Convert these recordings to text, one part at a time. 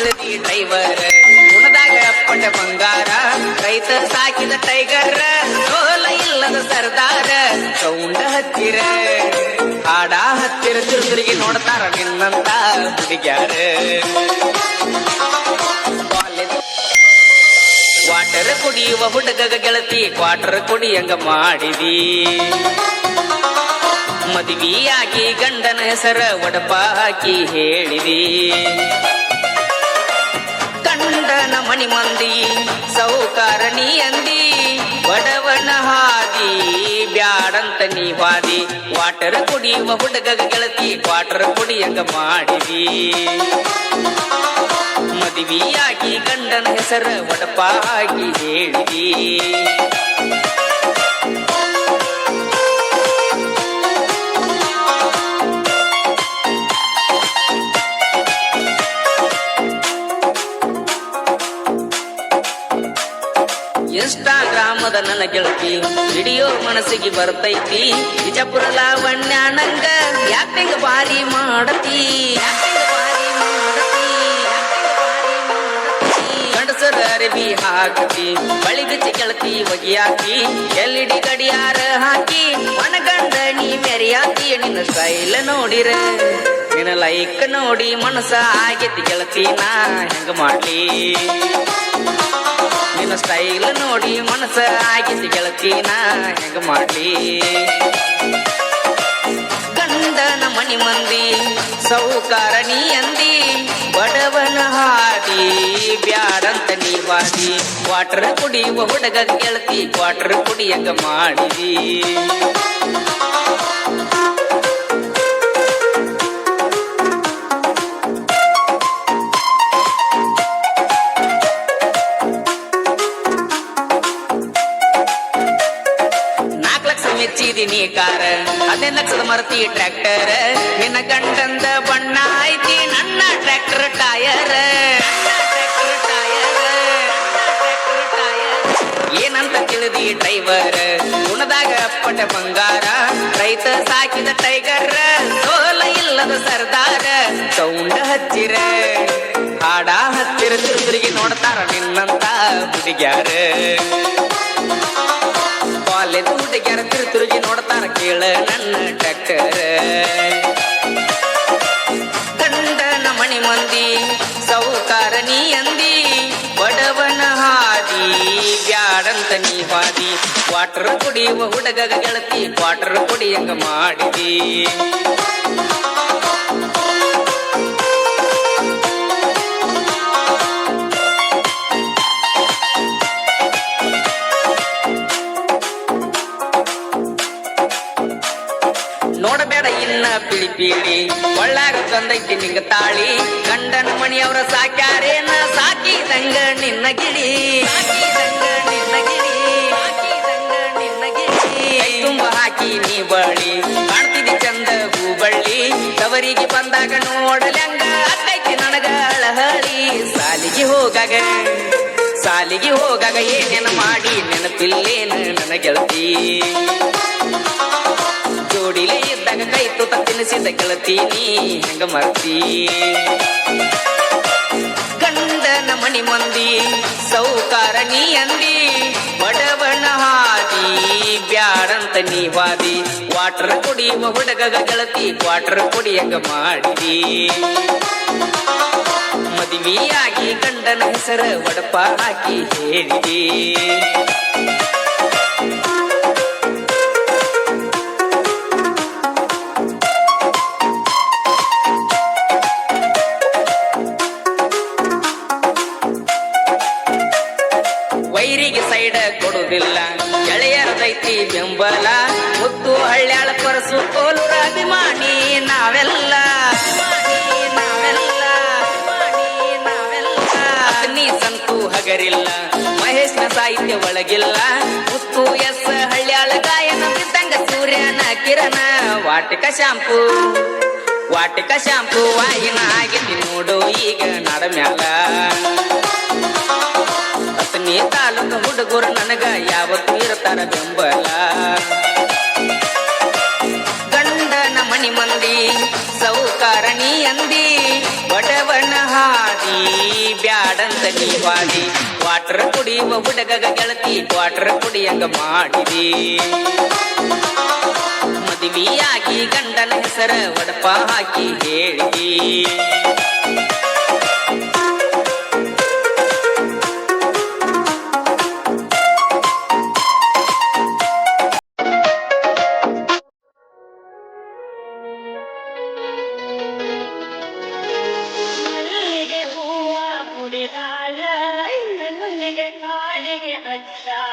ತಿಳಿದಿ driver. ಗುಣದಾಗ ಪಟ ಬಂಗಾರ, ರೈತ ಸಾಕಿದ ಟೈಗರ್, ಸೋಲ ಇಲ್ಲದ ಸರ್ದಾರ ಸೌಂಡ ಹತ್ತಿರ. ಹಾಡ ಹತ್ತಿರ ತಿರುಗಿ ನೋಡ್ತಾರ ನಿನ್ನಂತ ಹುಡುಗ್ಯಾರ. ವಾಟರ್ ಕುಡಿಯುವ ಹುಡುಗಗ ಗೆಳತಿ ಕ್ವಾಟರ್ ಕುಡಿಯಂಗ ಮಾಡಿದಿ. ಮದುವೆಯಾಗಿ ಗಂಡನ ಹೆಸರ ಒಡಪ ಹಾಕಿ ಹೇಳಿದಿ. ಕಂಡನ ಮಣಿ ಮಂದಿ, ಸೌಕಾರಣಿ ಅಂದಿ, ಬಡವನ ಹಾದಿ, ಬ್ಯಾಡಂತ ನೀ ವಾದಿ, ವಾಟರ್ ಕುಡಿಯುವ ಹುಡುಗಗ ಗೆಳತಿ, ವಾಟರ್ ಕುಡಿಯಂಗ ಮಾಡಿದಿ. ಮದುವೆಯಾಗಿ ಗಂಡನ ಹೆಸರ ಒಡಪಾಗಿ ಹೇಳಿದಿ. ಇನ್ಸ್ಟಾಗ್ರಾಮದ ನನ್ನ ಗೆಳತಿ ವಿಡಿಯೋ ಮನಸ್ಸಿಗೆ ಬರ್ತೈತಿ. ವಿಜಪುರ ಲಾವಣ್ಯ ನಂಗ ಯಾಕಿಂಗ ಬಾರಿ ಮಾಡತಿ? ಗಂಡಸರ ಅರಬಿ ಹಾಕತಿ ಬಳಿ ಬಿಚ್ಚಿ ಗೆಳತಿ ಒಗಿಯಾಕಿ ಎಲ್ಇಡಿ ಗಡಿಯಾರ ಹಾಕಿ, ಮನಗಂಡ ನೀ ಮೆರಿಯಾಕಿ ನಿನ್ನ ಸ್ಟೈಲ್ ನೋಡಿರ. ನಿನ್ನ ಲೈಕ್ ನೋಡಿ ಮನಸ್ಸ ಆಗೈತಿ ಗೆಳತಿ, ನಾ ಹೆಂಗ ಮಾಡ್ಲಿ? ನಿನ್ನ ಸ್ಟೈಲ್ ನೋಡಿ ಮನಸ್ಸ ಆಗಿಸಿ ಗೆಳತಿ, ನಾ ಹೆಂಗ ಮಾಡಲಿ? ಗಂಡನ ಮಣಿ ಮಂದಿ, ಸೌಕಾರ ನೀ ಅಂದಿ, ಬಡವನ ಹಾದಿ, ಬ್ಯಾಡಂತ ನೀ ವಾದಿ. ವಾಟರ್ ಕುಡಿಯುವ ಹುಡುಗ ಗೆಳತಿ, ಕ್ವಾಟರ್ ಕುಡಿಯಂಗ ಮಾಡಿದಿ. ಕಾರ ಅದೇ ಲಕ್ಷದ ಮರತಿ ಟ್ರ್ಯಾಕ್ಟರ್. ನಿನ್ನ ಗಂಡಂದ ಬಣ್ಣ ಐತಿ, ನನ್ನ ಟ್ರ್ಯಾಕ್ಟರ್ ಟಯರ್ ಏನಂತ ತಿಳಿದಿ ಡ್ರೈವರ್? ಗುಣದಾಗ ಪಟ ಬಂಗಾರ. ರೈತ ಸಾಕಿದ ಟೈಗರ್. ಸೋಲ ಇಲ್ಲದ ಸರ್ದಾರ. ಸೌಂಡ ಹಚ್ಚಿರ. ಹಾಡ ಹತ್ತಿರ ತಿರುಗಿ ನೋಡ್ತಾರ ನಿನ್ನಂತ ಹುಡುಗ್ಯಾರ. ಕೇಳ ನನ್ನ ಟಕ್ಕರೆ. ಗಂಡನ ಮಣಿ ಮಂದಿ, ಸೌಕಾರ ನೀ ಅಂದಿ, ಬಡವನ ಹಾದಿ, ಬ್ಯಾಡಂತ ನೀ ಹಾದಿ. ವಾಟರ್ ಕುಡಿಯುವ ಹುಡುಗ ಗೆಳತಿ ಕ್ವಾಟರ್ ಕುಡಿಯಂಗ ಮಾಡಿದಿ. ಇನ್ನ ಪಿಳಿ ಪೀಳಿ ಒಳ್ಳಾಗ ತಂದೈತಿ ನಿಂಗ ತಾಳಿ. ಗಂಡನ ಮಣಿಯವರ ಸಾಕ್ಯಾರೇನ? ಸಾಕಿದಂಗ ನಿನ್ನ ಗಿಳಿ. ನಿನ್ನ ಗಿಳಿ. ನಿನ್ನ ಗಿಳಿ. ತುಂಬ ಹಾಕಿ ನೀ ಬಳಿ ಕಾಣ್ತಿದಿ ಚಂದ ಹೂಬಳ್ಳಿ. ತವರಿಗೆ ಬಂದಾಗ ನೋಡಲಂಗ ಅಕ್ಕೈತಿ ನನಗ ಅಳಹಳಿ. ಸಾಲಿಗೆ ಹೋಗಾಗ. ಸಾಲಿಗೆ ಹೋಗಾಗ ಏನೇನು ಮಾಡಿ ನೆನಪಿಲ್ಲೇನು ನನ್ನ ಗೆಳತಿ? ಜೋಡಿಲೆ ಇದ್ದಾಗ ಕೈ ತುತ ತಿನ್ನಿಸಿದ ಗೆಳತೀನಿ ಹೆಂಗ ಮರ್ತಿ? ಗಂಡನ ಮಣಿ ಮಂದಿ, ಸೌಕಾರ ನೀ ಅಂದಿ, ಬಡವನ ಹಾದಿ, ಬ್ಯಾಡಂತ ನೀ ವಾದಿ ವಾಟರ್ ಕುಡಿಯುವ ಹುಡುಗ ಗೆಳತಿ ವಾಟರ್ ಕುಡಿಯಂಗ ಮಾಡಿದಿ. ಮದುವೆಯಾಗಿ ಗಂಡನ ಹೆಸರ ಒಡಪ ಹಾಕಿ ಹೇಳಿದಿ. ವೈರಿಗೆ ಸೈಡ ಕೊಡುವುದಿಲ್ಲ. ಗೆಳೆಯರದೈತಿ ಬೆಂಬಲ ಮುತ್ತು ಹಳ್ಳ್ಯಾಳ ಪರಸು ಕೋಲೂರ ಅಭಿಮಾನಿ ನಾವೆಲ್ಲ. ನಾವೆಲ್ಲ, ಸಂತು ಹಗರಿಲ್ಲ ಮಹೇಶ್ನ ಸಾಹಿತ್ಯ ಒಳಗಿಲ್ಲ. ಮುತ್ತು ಎಸ್ ಹಳ್ಳ್ಯಾಳ ಗಾಯನ ಬಿದ್ದಂಗ ಸೂರ್ಯನ ಕಿರಣ. ವಾಟಿಕ ಶಾಂಪು ವಾಟಿಕ ಶಾಂಪು ವಾಯಿನ ಆಗಿ ನೋಡು ಈಗ ನಡ ಮ್ಯಾಲ. ಸೌಕಾರಣಿ ಅಂದಿ, ಬಡವಣ ಹಾದಿ, ಬ್ಯಾಡಂತ ನೀ ವಾದಿ ವಾಟರ್ ಕುಡಿಯುವ ಹುಡುಗಗ ಗೆಳತಿ ವಾಟರ್ ಕುಡಿಯಂಗ ಮಾಡಿದಿ. ಮದುವೆಯಾಗಿ ಗಂಡನ ಹೆಸರ ಒಡಪ ಹಾಕಿ ಹೇಳಿದಿ.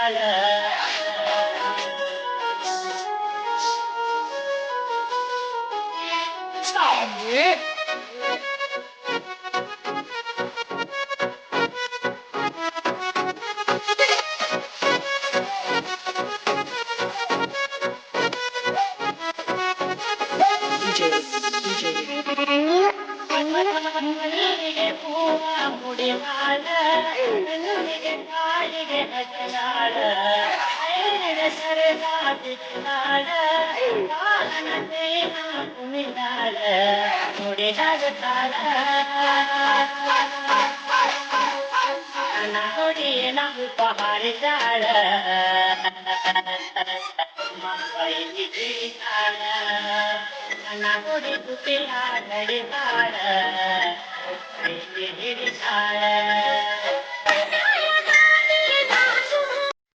DJ, DJ. നമ്മുടെ நகோடிய நகு பகாரி தாழ நகோடி குப்பில் ஆடடி பாட ಮುಡಿದಾದ ತಾಳ